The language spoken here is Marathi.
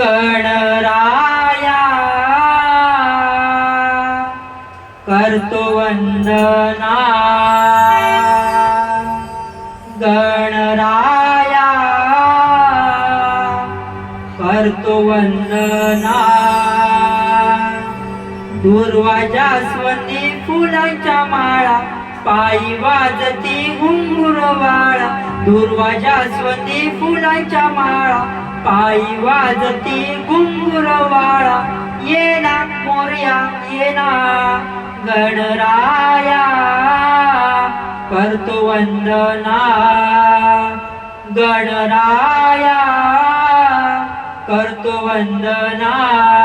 गणराया. करतो वंदना. गणराया. करतो वंदना. दुर्वाजा जास्वंदी फुलांच्या माळा. पायी वाजती घुंगुरवाळा दुर्वाजा जास्वंदी फुलांच्या माळा. पायी वाजती घुंगुरवाळा येना मोर्या येना गणराया. करतो वंदना गणराया. करतो वंदना.